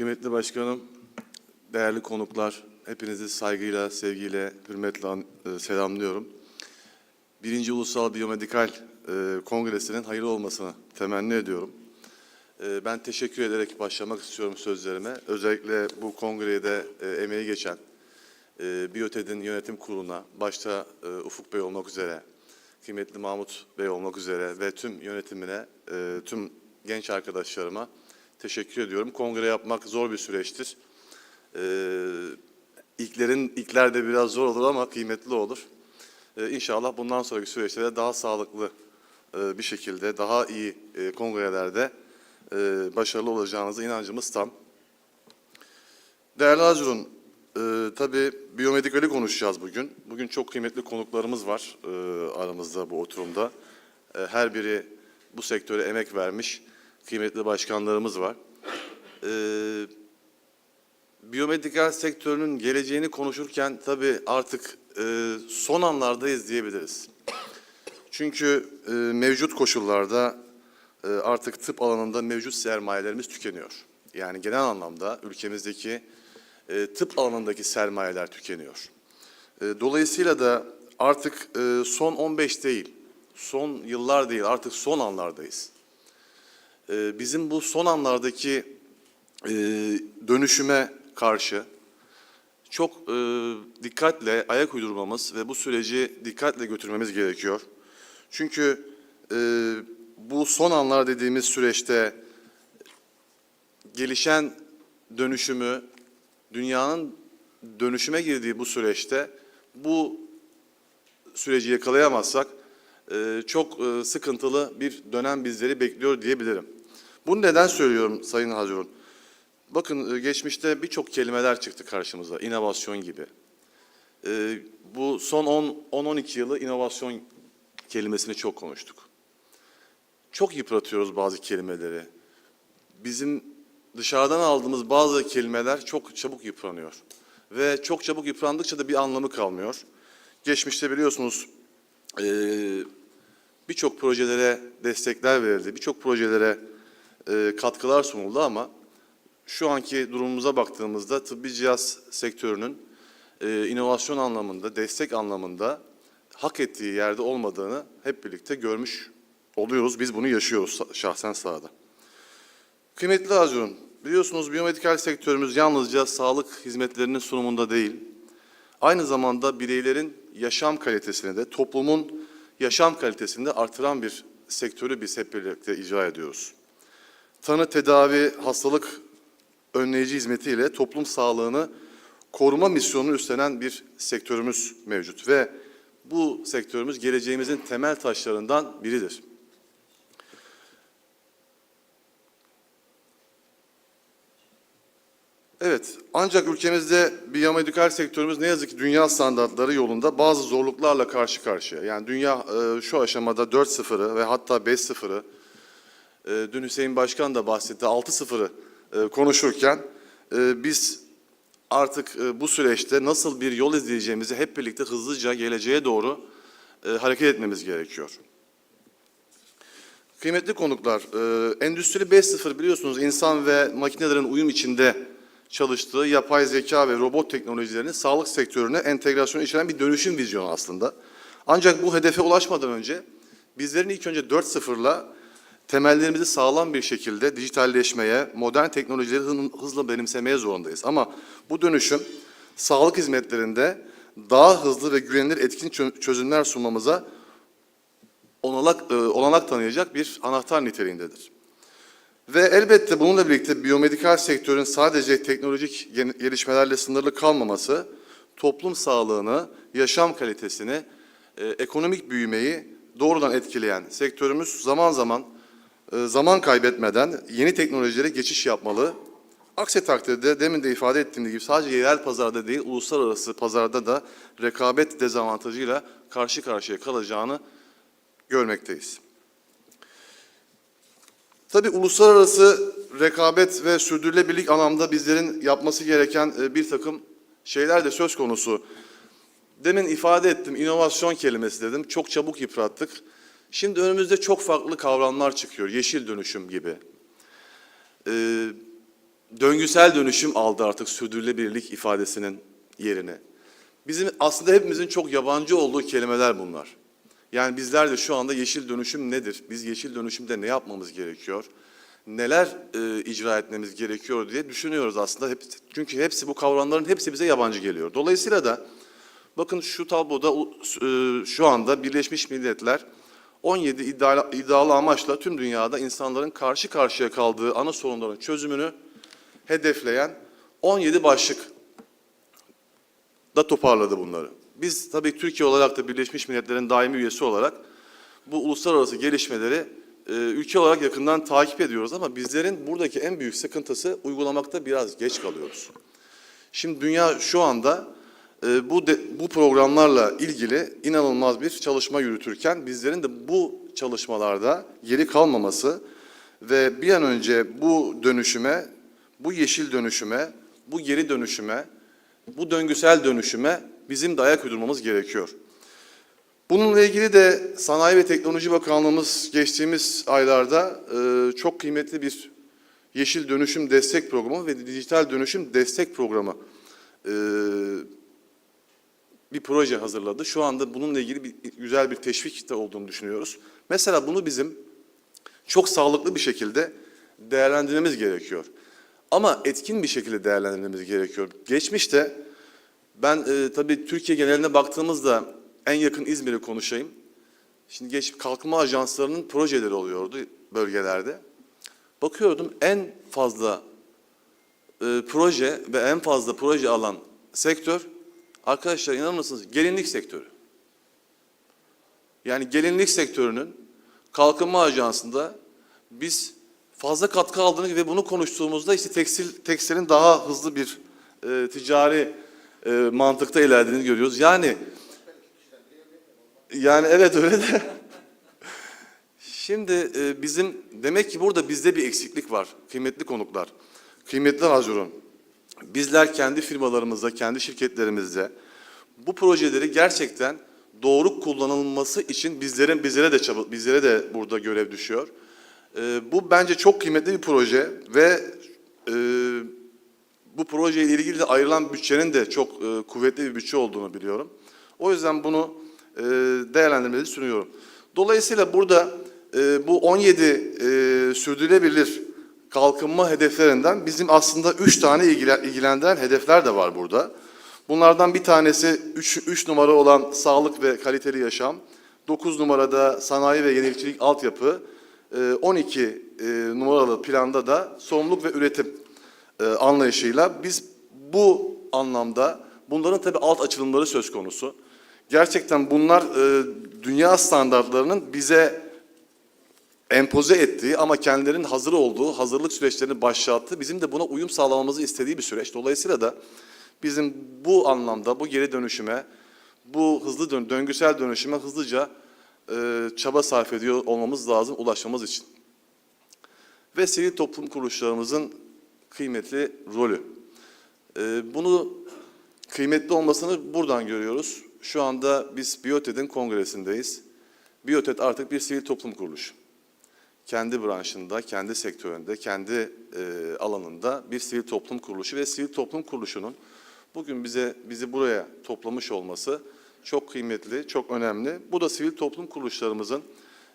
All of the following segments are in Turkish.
Kıymetli başkanım, değerli konuklar, hepinizi saygıyla, sevgiyle, hürmetle e, selamlıyorum. Birinci Ulusal Biyomedikal e, Kongresi'nin hayırlı olmasını temenni ediyorum. E, Ben teşekkür ederek başlamak istiyorum sözlerime. Özellikle bu kongreye de emeği geçen Biyoted'in yönetim kuruluna, başta Ufuk Bey olmak üzere, kıymetli Mahmut Bey olmak üzere ve tüm yönetimine, tüm genç arkadaşlarıma teşekkür ediyorum. Kongre yapmak zor bir süreçtir. E, ilklerin, ilkler de biraz zor olur ama kıymetli olur. E, İnşallah bundan sonraki süreçte de daha sağlıklı e, bir şekilde, daha iyi e, kongrelerde e, başarılı olacağınıza inancımız tam. Değerli Hazırun, e, tabii biyomedikali konuşacağız bugün. Bugün çok kıymetli konuklarımız var e, aramızda bu oturumda. E, her biri bu sektöre emek vermiş kıymetli başkanlarımız var. E, biyomedikal sektörünün geleceğini konuşurken tabii artık e, son anlardayız diyebiliriz. Çünkü e, mevcut koşullarda e, artık tıp alanında mevcut sermayelerimiz tükeniyor. Yani genel anlamda ülkemizdeki e, tıp alanındaki sermayeler tükeniyor. E, dolayısıyla da artık e, son 15 değil, son yıllar değil, artık son anlardayız. E, bizim bu son anlardaki e, dönüşüme karşı çok e, dikkatle ayak uydurmamız ve bu süreci dikkatle götürmemiz gerekiyor. Çünkü e, bu son anlar dediğimiz süreçte gelişen dönüşümü, dünyanın dönüşüme girdiği bu süreçte bu süreci yakalayamazsak çok sıkıntılı bir dönem bizleri bekliyor diyebilirim. Bunu neden söylüyorum Sayın Hazırun? Bakın e, geçmişte birçok kelimeler çıktı karşımıza, inovasyon gibi. E, bu son 10-12 yılı inovasyon kelimesini çok konuştuk. Çok yıpratıyoruz bazı kelimeleri. Bizim dışarıdan aldığımız bazı kelimeler çok çabuk yıpranıyor. Ve çok çabuk yıprandıkça da bir anlamı kalmıyor. Geçmişte biliyorsunuz eee, birçok projelere destekler verildi, birçok projelere eee, katkılar sunuldu ama şu anki durumumuza baktığımızda tıbbi cihaz sektörünün eee, inovasyon anlamında, destek anlamında hak ettiği yerde olmadığını hep birlikte görmüş oluyoruz. Biz bunu yaşıyoruz şahsen sahada. Kıymetli Acun, biliyorsunuz biyomedikal sektörümüz yalnızca sağlık hizmetlerinin sunumunda değil, aynı zamanda bireylerin yaşam kalitesini de toplumun yaşam kalitesini de artıran bir sektörü biz hep birlikte icra ediyoruz. Tanı, tedavi, hastalık önleyici hizmetiyle toplum sağlığını koruma misyonunu üstlenen bir sektörümüz mevcut ve bu sektörümüz geleceğimizin temel taşlarından biridir. Evet, ancak ülkemizde biyomedikal sektörümüz ne yazık ki dünya standartları yolunda bazı zorluklarla karşı karşıya. Yani dünya e, şu aşamada 4.0'ı ve hatta 5.0'ı, e, dün Hüseyin Başkan da bahsetti 6.0'ı e, konuşurken e, biz artık e, bu süreçte nasıl bir yol izleyeceğimizi hep birlikte hızlıca geleceğe doğru e, hareket etmemiz gerekiyor. Kıymetli konuklar, e, Endüstri 5.0 biliyorsunuz insan ve makinelerin uyum içinde çalıştığı yapay zeka ve robot teknolojilerinin sağlık sektörüne entegrasyonu içeren bir dönüşüm vizyonu aslında. Ancak bu hedefe ulaşmadan önce bizlerin ilk önce 4.0'la temellerimizi sağlam bir şekilde dijitalleşmeye, modern teknolojileri hı- hızla benimsemeye zorundayız. Ama bu dönüşüm sağlık hizmetlerinde daha hızlı ve güvenilir etkin çö- çözümler sunmamıza olanak, e, olanak tanıyacak bir anahtar niteliğindedir. Ve elbette bununla birlikte biyomedikal sektörün sadece teknolojik gelişmelerle sınırlı kalmaması, toplum sağlığını, yaşam kalitesini, e, ekonomik büyümeyi doğrudan etkileyen sektörümüz zaman zaman zaman kaybetmeden yeni teknolojilere geçiş yapmalı. Aksi takdirde demin de ifade ettiğim gibi sadece yerel pazarda değil, uluslararası pazarda da rekabet dezavantajıyla karşı karşıya kalacağını görmekteyiz. Tabii uluslararası rekabet ve sürdürülebilirlik anlamda bizlerin yapması gereken e, bir takım şeyler de söz konusu. Demin ifade ettim, inovasyon kelimesi dedim. Çok çabuk yıprattık. Şimdi önümüzde çok farklı kavramlar çıkıyor. Yeşil dönüşüm gibi. Ee, döngüsel dönüşüm aldı artık sürdürülebilirlik ifadesinin yerini. Bizim aslında hepimizin çok yabancı olduğu kelimeler bunlar. Yani bizler de şu anda yeşil dönüşüm nedir? Biz yeşil dönüşümde ne yapmamız gerekiyor? Neler e, icra etmemiz gerekiyor diye düşünüyoruz aslında. Hep, çünkü hepsi bu kavramların hepsi bize yabancı geliyor. Dolayısıyla da bakın şu tabloda e, şu anda Birleşmiş Milletler 17 iddialı, iddialı amaçla tüm dünyada insanların karşı karşıya kaldığı ana sorunların çözümünü hedefleyen 17 başlık da toparladı bunları. Biz tabii Türkiye olarak da Birleşmiş Milletler'in daimi üyesi olarak bu uluslararası gelişmeleri e, ülke olarak yakından takip ediyoruz ama bizlerin buradaki en büyük sıkıntısı uygulamakta biraz geç kalıyoruz. Şimdi dünya şu anda bu de, bu programlarla ilgili inanılmaz bir çalışma yürütürken bizlerin de bu çalışmalarda geri kalmaması ve bir an önce bu dönüşüme, bu yeşil dönüşüme, bu geri dönüşüme, bu döngüsel dönüşüme bizim de ayak uydurmamız gerekiyor. Bununla ilgili de Sanayi ve Teknoloji Bakanlığımız geçtiğimiz aylarda e, çok kıymetli bir Yeşil Dönüşüm Destek Programı ve Dijital Dönüşüm Destek Programı e, bir proje hazırladı. Şu anda bununla ilgili bir, güzel bir teşvik de olduğunu düşünüyoruz. Mesela bunu bizim çok sağlıklı bir şekilde değerlendirmemiz gerekiyor. Ama etkin bir şekilde değerlendirmemiz gerekiyor. Geçmişte ben e, tabii Türkiye geneline baktığımızda en yakın İzmir'i konuşayım. Şimdi geç kalkınma ajanslarının projeleri oluyordu bölgelerde. Bakıyordum en fazla e, proje ve en fazla proje alan sektör arkadaşlar inanır mısınız? Gelinlik sektörü. Yani gelinlik sektörünün kalkınma ajansında biz fazla katkı aldığını ve bunu konuştuğumuzda işte tekstil tekstilin daha hızlı bir e, ticari e, mantıkta ilerlediğini görüyoruz. Yani yani evet öyle de. Şimdi e, bizim demek ki burada bizde bir eksiklik var kıymetli konuklar. Kıymetli Hazurun. Bizler kendi firmalarımızda, kendi şirketlerimizde bu projeleri gerçekten doğru kullanılması için bizlerin bizlere de çaba, bizlere de burada görev düşüyor. E, bu bence çok kıymetli bir proje ve e, bu projeyle ilgili de ayrılan bütçenin de çok e, kuvvetli bir bütçe olduğunu biliyorum. O yüzden bunu e, değerlendirmeleri sunuyorum. Dolayısıyla burada e, bu 17 e, sürdürülebilir kalkınma hedeflerinden bizim aslında 3 tane ilgilen, ilgilendiren hedefler de var burada. Bunlardan bir tanesi 3 numara olan sağlık ve kaliteli yaşam, 9 numarada sanayi ve yenilikçilik altyapı, e, 12 e, numaralı planda da sorumluluk ve üretim e, anlayışıyla biz bu anlamda bunların tabii alt açılımları söz konusu. Gerçekten bunlar e, dünya standartlarının bize empoze ettiği ama kendilerinin hazır olduğu, hazırlık süreçlerini başlattığı, bizim de buna uyum sağlamamızı istediği bir süreç. Dolayısıyla da bizim bu anlamda, bu geri dönüşüme, bu hızlı dön döngüsel dönüşüme hızlıca e, çaba sarf ediyor olmamız lazım ulaşmamız için. Ve sivil toplum kuruluşlarımızın kıymetli rolü. E, bunu kıymetli olmasını buradan görüyoruz. Şu anda biz Biyotet'in kongresindeyiz. Biyotet artık bir sivil toplum kuruluşu. Kendi branşında, kendi sektöründe, kendi e, alanında bir sivil toplum kuruluşu ve sivil toplum kuruluşunun bugün bize bizi buraya toplamış olması çok kıymetli, çok önemli. Bu da sivil toplum kuruluşlarımızın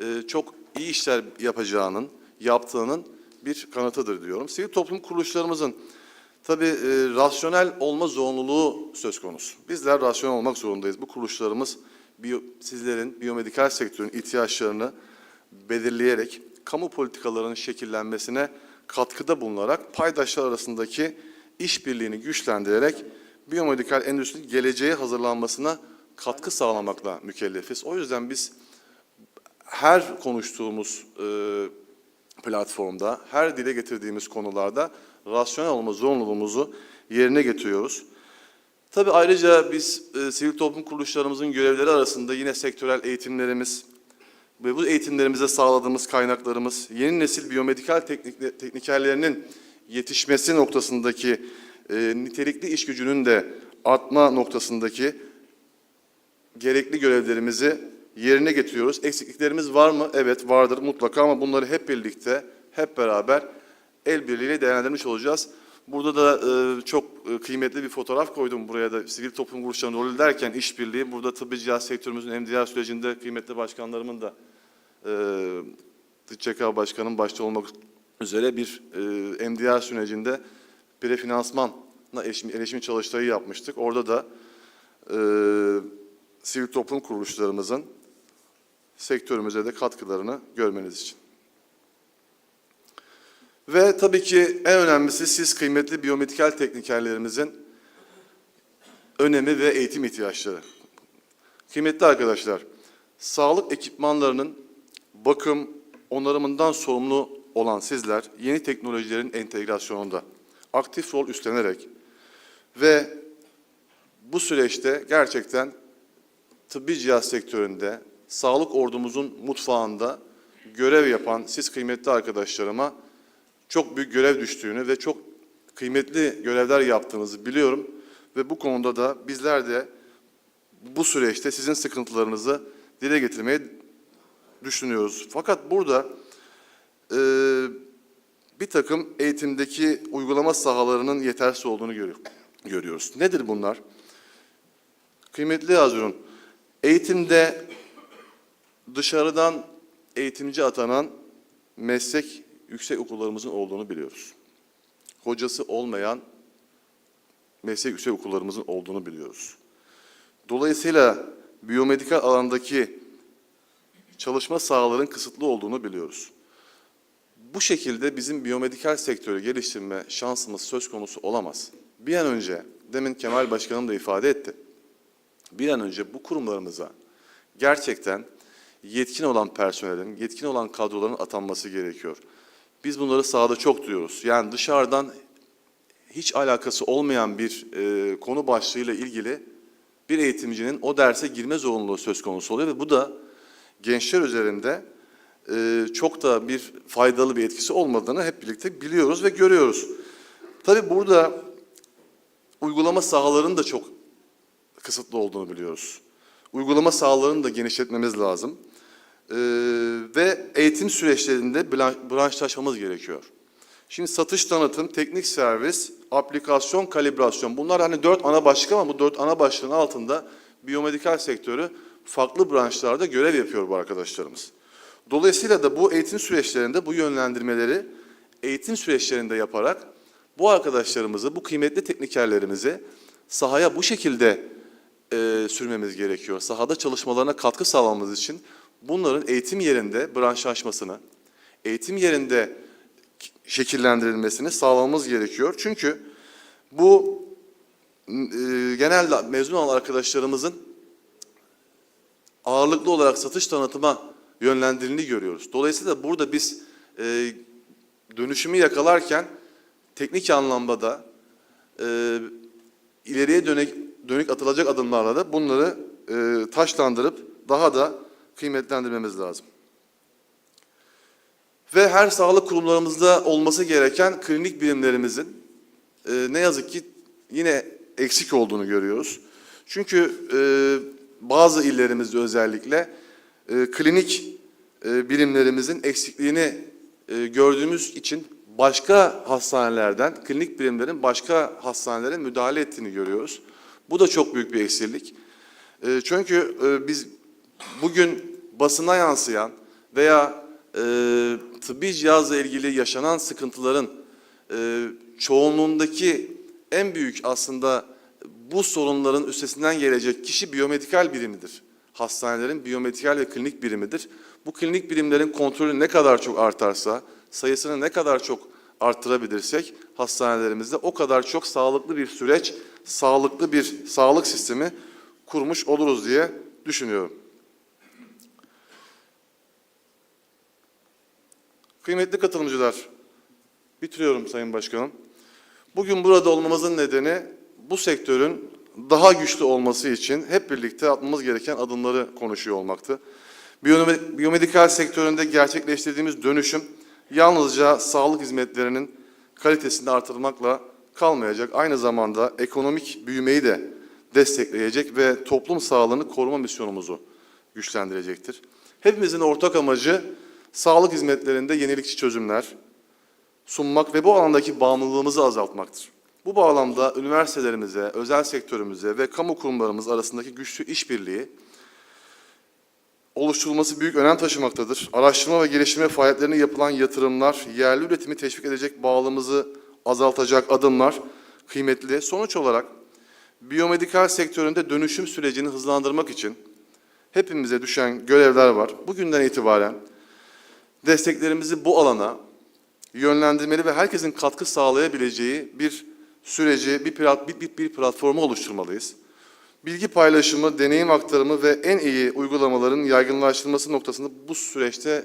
e, çok iyi işler yapacağının, yaptığının bir kanıtıdır diyorum. Sivil toplum kuruluşlarımızın tabii e, rasyonel olma zorunluluğu söz konusu. Bizler rasyonel olmak zorundayız. Bu kuruluşlarımız biyo, sizlerin biyomedikal sektörün ihtiyaçlarını belirleyerek kamu politikalarının şekillenmesine katkıda bulunarak paydaşlar arasındaki işbirliğini güçlendirerek biyomedikal endüstrinin geleceğe hazırlanmasına katkı sağlamakla mükellefiz. O yüzden biz her konuştuğumuz e, platformda, her dile getirdiğimiz konularda rasyonel olma zorunluluğumuzu yerine getiriyoruz. Tabii ayrıca biz e, sivil toplum kuruluşlarımızın görevleri arasında yine sektörel eğitimlerimiz ve bu eğitimlerimize sağladığımız kaynaklarımız, yeni nesil biyomedikal teknik, teknikerlerinin yetişmesi noktasındaki e, nitelikli iş gücünün de artma noktasındaki gerekli görevlerimizi yerine getiriyoruz. Eksikliklerimiz var mı? Evet vardır mutlaka ama bunları hep birlikte, hep beraber el birliğiyle değerlendirmiş olacağız. Burada da e, çok e, kıymetli bir fotoğraf koydum buraya da sivil toplum kuruluşlarının rolü derken işbirliği. Burada tıbbi cihaz sektörümüzün emdia sürecinde kıymetli başkanlarımın da e, TÇK Başkanı'nın başta olmak üzere bir e, emdia sürecinde prefinansmanla erişim çalıştayı yapmıştık. Orada da e, sivil toplum kuruluşlarımızın sektörümüze de katkılarını görmeniz için. Ve tabii ki en önemlisi siz kıymetli biyomedikal teknikerlerimizin önemi ve eğitim ihtiyaçları. Kıymetli arkadaşlar, sağlık ekipmanlarının bakım, onarımından sorumlu olan sizler yeni teknolojilerin entegrasyonunda aktif rol üstlenerek ve bu süreçte gerçekten tıbbi cihaz sektöründe, sağlık ordumuzun mutfağında görev yapan siz kıymetli arkadaşlarıma çok büyük görev düştüğünü ve çok kıymetli görevler yaptığınızı biliyorum. Ve bu konuda da bizler de bu süreçte sizin sıkıntılarınızı dile getirmeyi düşünüyoruz. Fakat burada e, bir takım eğitimdeki uygulama sahalarının yetersiz olduğunu görüyor- görüyoruz. Nedir bunlar? Kıymetli Hazırun, eğitimde dışarıdan eğitimci atanan meslek yüksek okullarımızın olduğunu biliyoruz. Hocası olmayan meslek yüksek okullarımızın olduğunu biliyoruz. Dolayısıyla biyomedikal alandaki çalışma sahaların kısıtlı olduğunu biliyoruz. Bu şekilde bizim biyomedikal sektörü geliştirme şansımız söz konusu olamaz. Bir an önce, demin Kemal Başkanım da ifade etti, bir an önce bu kurumlarımıza gerçekten yetkin olan personelin, yetkin olan kadroların atanması gerekiyor. Biz bunları sahada çok duyuyoruz. Yani dışarıdan hiç alakası olmayan bir e, konu başlığıyla ilgili bir eğitimcinin o derse girme zorunluluğu söz konusu oluyor ve bu da gençler üzerinde e, çok da bir faydalı bir etkisi olmadığını hep birlikte biliyoruz ve görüyoruz. Tabii burada uygulama sahalarının da çok kısıtlı olduğunu biliyoruz. Uygulama sahalarını da genişletmemiz lazım. Ee, ve eğitim süreçlerinde branşlaşmamız gerekiyor. Şimdi satış tanıtım, teknik servis, aplikasyon, kalibrasyon bunlar hani dört ana başlık ama bu dört ana başlığın altında biyomedikal sektörü farklı branşlarda görev yapıyor bu arkadaşlarımız. Dolayısıyla da bu eğitim süreçlerinde bu yönlendirmeleri eğitim süreçlerinde yaparak bu arkadaşlarımızı, bu kıymetli teknikerlerimizi sahaya bu şekilde e, sürmemiz gerekiyor. Sahada çalışmalarına katkı sağlamamız için bunların eğitim yerinde branşlaşmasını, eğitim yerinde şekillendirilmesini sağlamamız gerekiyor. Çünkü bu e, genelde mezun olan arkadaşlarımızın ağırlıklı olarak satış tanıtıma yönlendirildiğini görüyoruz. Dolayısıyla burada biz e, dönüşümü yakalarken teknik anlamda da e, ileriye dönük, dönük atılacak adımlarla da bunları e, taşlandırıp daha da kıymetlendirmemiz lazım. Ve her sağlık kurumlarımızda olması gereken klinik bilimlerimizin e, ne yazık ki yine eksik olduğunu görüyoruz. Çünkü e, bazı illerimizde özellikle e, klinik e, bilimlerimizin eksikliğini e, gördüğümüz için başka hastanelerden, klinik birimlerin başka hastanelere müdahale ettiğini görüyoruz. Bu da çok büyük bir eksiklik. E, çünkü e, biz bugün basına yansıyan veya e, tıbbi cihazla ilgili yaşanan sıkıntıların e, çoğunluğundaki en büyük aslında bu sorunların üstesinden gelecek kişi biyomedikal birimidir. Hastanelerin biyomedikal ve klinik birimidir. Bu klinik birimlerin kontrolü ne kadar çok artarsa, sayısını ne kadar çok arttırabilirsek hastanelerimizde o kadar çok sağlıklı bir süreç, sağlıklı bir sağlık sistemi kurmuş oluruz diye düşünüyorum. Kıymetli katılımcılar, bitiriyorum Sayın Başkanım. Bugün burada olmamızın nedeni bu sektörün daha güçlü olması için hep birlikte atmamız gereken adımları konuşuyor olmaktı. Biyome- Biyomedikal sektöründe gerçekleştirdiğimiz dönüşüm yalnızca sağlık hizmetlerinin kalitesini artırmakla kalmayacak. Aynı zamanda ekonomik büyümeyi de destekleyecek ve toplum sağlığını koruma misyonumuzu güçlendirecektir. Hepimizin ortak amacı sağlık hizmetlerinde yenilikçi çözümler, sunmak ve bu alandaki bağımlılığımızı azaltmaktır. Bu bağlamda üniversitelerimize, özel sektörümüze ve kamu kurumlarımız arasındaki güçlü işbirliği oluşturulması büyük önem taşımaktadır. Araştırma ve geliştirme faaliyetlerine yapılan yatırımlar, yerli üretimi teşvik edecek bağlımızı azaltacak adımlar kıymetli. Sonuç olarak biyomedikal sektöründe dönüşüm sürecini hızlandırmak için hepimize düşen görevler var. Bugünden itibaren desteklerimizi bu alana yönlendirmeli ve herkesin katkı sağlayabileceği bir süreci, bir, plat, bir, bir, bir platformu oluşturmalıyız. Bilgi paylaşımı, deneyim aktarımı ve en iyi uygulamaların yaygınlaştırılması noktasında bu süreçte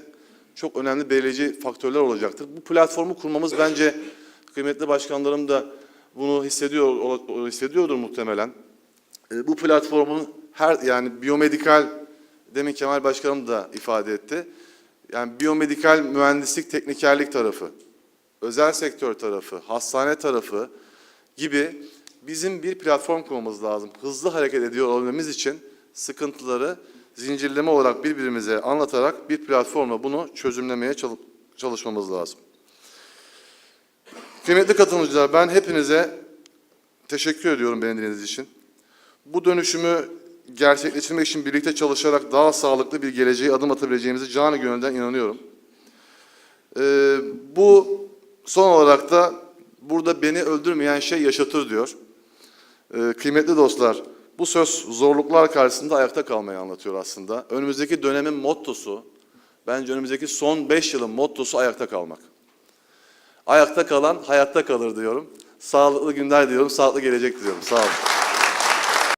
çok önemli belirleyici faktörler olacaktır. Bu platformu kurmamız bence kıymetli başkanlarım da bunu hissediyor hissediyordur muhtemelen. E, bu platformun her yani biyomedikal demin Kemal Başkanım da ifade etti. Yani biyomedikal mühendislik teknikerlik tarafı, özel sektör tarafı, hastane tarafı gibi bizim bir platform kurmamız lazım. Hızlı hareket ediyor olabilmemiz için sıkıntıları zincirleme olarak birbirimize anlatarak bir platformla bunu çözümlemeye çal- çalışmamız lazım. Kıymetli katılımcılar ben hepinize teşekkür ediyorum beni dinlediğiniz için. Bu dönüşümü gerçekleştirmek için birlikte çalışarak daha sağlıklı bir geleceğe adım atabileceğimizi canı gönülden inanıyorum. Ee, bu son olarak da burada beni öldürmeyen şey yaşatır diyor. Ee, kıymetli dostlar, bu söz zorluklar karşısında ayakta kalmayı anlatıyor aslında. Önümüzdeki dönemin mottosu, bence önümüzdeki son beş yılın mottosu ayakta kalmak. Ayakta kalan hayatta kalır diyorum. Sağlıklı günler diliyorum, sağlıklı gelecek diliyorum. Sağ olun.